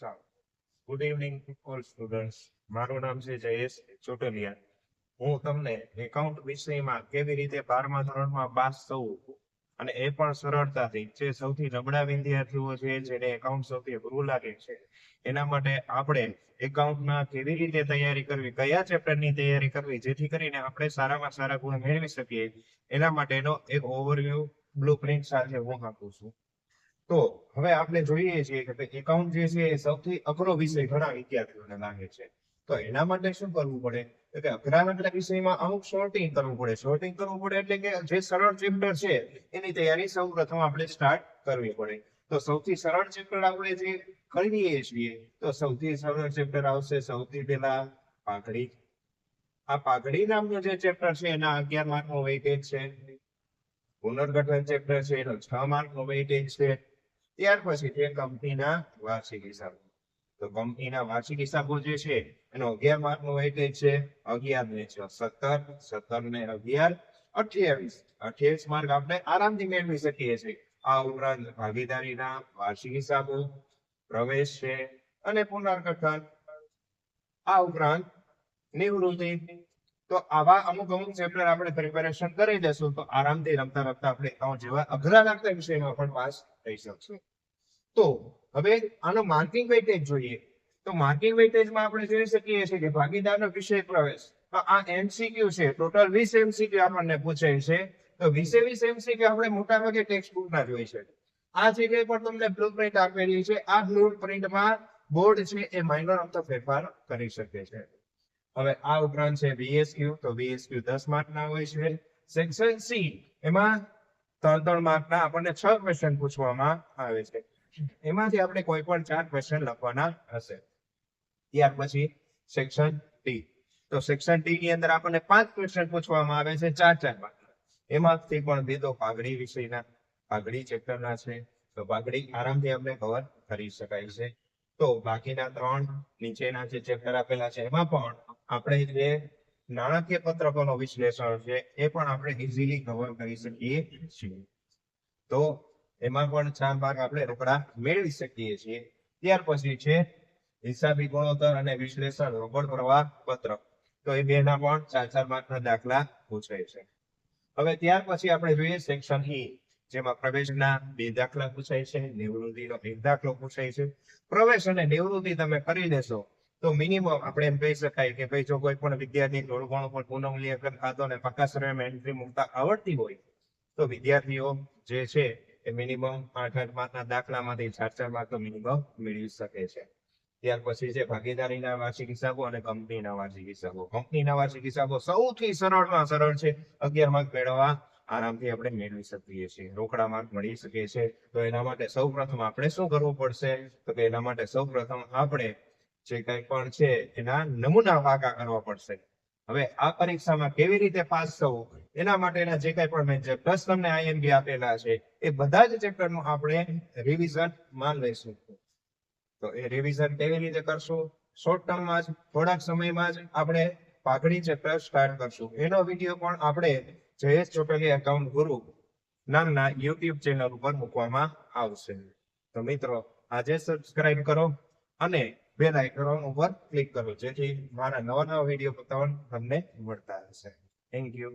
ચાલો. Good evening all students મારું નામ છે જયેશ ચોટલિયા. હું તમને એકાઉન્ટ વિષયમાં કેવી રીતે બારમા ધોરણમાં પાસ થવું અને એ પણ સરળતાથી જે સૌથી નબળા વિદ્યાર્થીઓ છે, જેને એકાઉન્ટ સૌથી અઘરું લાગે છે, એના માટે આપણે એકાઉન્ટમાં કેવી રીતે તૈયારી કરવી, કયા ચેપ્ટરની તૈયારી કરવી, જેથી કરીને આપણે સારામાં સારા ગુણ મેળવી શકીએ. એના માટેનો એક ઓવરવ્યુ બ્લુપ્રિન્ટ સાથે હું આપું છું. તો હવે આપણે જોઈએ છીએ કે એકાઉન્ટ જે છે એ સૌથી અઘરો વિષય ઘણા વિદ્યાર્થીઓને લાગે છે. તો એના માટે શું કરવું પડે? તો કે અઘરા અઘરા વિષયમાં અમુક શોર્ટિંગ કરવું પડે. શોર્ટિંગ કરવું પડે એટલે કે જે સરળ ચેપ્ટર છે, એની તૈયારી સૌ પ્રથમ આપણે સ્ટાર્ટ કરવી પડે. તો સૌથી સરળ ચેપ્ટર આપણે જે કરીએ છીએ, તો સૌથી સરળ ચેપ્ટર આવશે સૌથી પહેલા પાઘડી. આ પાઘડી નામનું જે ચેપ્ટર છે, એના અગિયાર માર્ક નો વેઇટેજ છે. પુનર્ગઠન ચેપ્ટર છે, એનો છ માર્ક નો વેઇટેજ છે. ત્યાર પછી છે કંપનીના વાર્ષિક હિસાબો. તો કંપનીના વાર્ષિક હિસાબો જે છે, એનો અગિયાર માર્ક નો વેટેજ છે અગિયાર ને છ. સત્તર સત્તર ને અગિયાર, અઠ્યાવીસ. અઠ્યાવીસ માર્ક આપણે આરામથી મેળવી શકીએ છીએ. આ ઉપરાંત ભાગીદારીના વાર્ષિક હિસાબો, પ્રવેશ છે અને પુનર્ગઠન. આ ઉપરાંત નિવૃત્તિ તો આવા અમુક અમુક ચેપ્ટર આપણે પ્રિપેરેશન કરી લેશું તો આરામથી રમતા રમતા આપણે એકાઉન્ટ જેવા અઘરા લાગતા વિષયમાં પણ પાસ થઈ શકશું. તો હવે આનો માર્કિંગ વેઇટેજ જોઈએ. તો માર્કિંગ વેઇટેજમાં આપણે જોઈ શકીએ છીએ કે ભાગીદારનો વિષય પ્રવેશ. તો આ એમસીક્યુ છે. ટોટલ 20 એમસીક્યુ આપણને પૂછાય છે. તો 20 વીસ એમસીક્યુ આપણે મોટા ભાગે ટેક્સ્ટ બુકના જોઈ છે. આ જગ્યાએ પણ તમને બ્લુપ્રિન્ટ આપેલી છે. આ બ્લુપ્રિન્ટમાં બોર્ડ છે એ માઇનર અમથો ફેરફાર કરી શકે છે. હવે આ ઉપરાંત છે બીએસક્યુ તો બીએસક્યુ દસ માર્કના હોય છે. સેક્શન સી એમાં ત્રણ ત્રણ માર્કના આપણને છ ક્વેશ્ચન પૂછવામાં આવે છે. એમાંથી આપણે કોઈ પણ ચાર ક્વેશ્ચન લખવાના હશે. ત્યાર પછી સેક્શન ડી તો સેક્શન ડી ની અંદર આપણને પાંચ ક્વેશ્ચન પૂછવામાં આવે છે ચાર ચાર માર્ક એમાંથી પણ દીધો પાઘડી વિષયના પાઘડી ચેપ્ટરના છે. તો પાઘડી આરામથી આપણે કવર કરી શકાય છે. તો બાકીના ત્રણ નીચેના જે ચેપ્ટર આપેલા છે, એમાં પણ આપણે જે નાણાકીય પત્રકોનો વિશ્લેષણ છે, એ પણ આપણે ઇઝીલી કવર કરી શકીએ છીએ. તો એમાં પણ ચાર ભાગ આપણે રોકડા મેળવી શકીએ છીએ. ત્યાર પછી છે હિસાબી ગુણોત્તર અને વિશ્લેષણ રોકડ પ્રવાહ પત્રક તો એ બેના પણ ચાર ચાર માર્કના દાખલા પૂછાય છે. હવે ત્યાર પછી આપણે જોઈએ સેક્શન ઈ જેમાં પ્રવેશના બે દાખલા પૂછાય છે, નિવૃત્તિનો એક દાખલો પૂછાય છે. પ્રવેશ અને નિવૃત્તિ તમે કરી દેશો તો મિનિમમ આપણે એમ કહી શકાય કે ભાઈ જો કોઈ પણ વિદ્યાર્થી થોડું ઘણું પણ પુનઃમૂલ્યાંકન ખાતો અને પાકા સમયમાં એન્ટ્રી મૂકતા આવડતી હોય, તો વિદ્યાર્થીઓ જે છે એ મિનિમમ આઠ આઠ માર્કના દાખલામાંથી ચાર ચાર માર્ક મિનિમમ મેળવી શકે છે. ત્યાર પછી છે ભાગીદારીના વાર્ષિક હિસાબો અને કંપનીના વાર્ષિક હિસાબો. કંપનીના વાર્ષિક હિસાબો સૌથી સરળમાં સરળ છે. અગિયાર માર્ક મેળવવા આરામથી આપણે મેળવી શકીએ છીએ. રોકડા માર્ક મળી શકે છે. તો એના માટે સૌ પ્રથમ આપણે શું કરવું પડશે? તો કે એના માટે સૌ પ્રથમ આપણે જે કઈ પણ છે, એના નમૂના વાગા કરવા પડશે. હવે આ પરીક્ષામાં કેવી રીતે પાસ થવું? એના માટેના જે કઈ પણ મેં જે તમને આઈએમપી આપેલા છે, એ બધા જ ચેપ્ટરનું આપણે રિવિઝનમાં લઈશું તો એ રિવિઝન કેવી રીતે કરશું? શોર્ટ ટર્મમાં જ, થોડાક સમયમાં જ આપણે પાઘડી ચેપ્ટર સ્ટાર્ટ કરશું. એનો વીડિયો પણ આપણે જયેશ ચોટલી એકાઉન્ટ ગુરુ નામના યુટ્યુબ ચેનલ ઉપર મૂકવામાં આવશે. તો મિત્રો, આજે સબસ્ક્રાઇબ કરો અને બેલ આઇકોન ઉપર ક્લિક કરો જેથી મારા નવા નવા વીડિયો બતાવવાનું તમને મળતા હશે થેન્ક યુ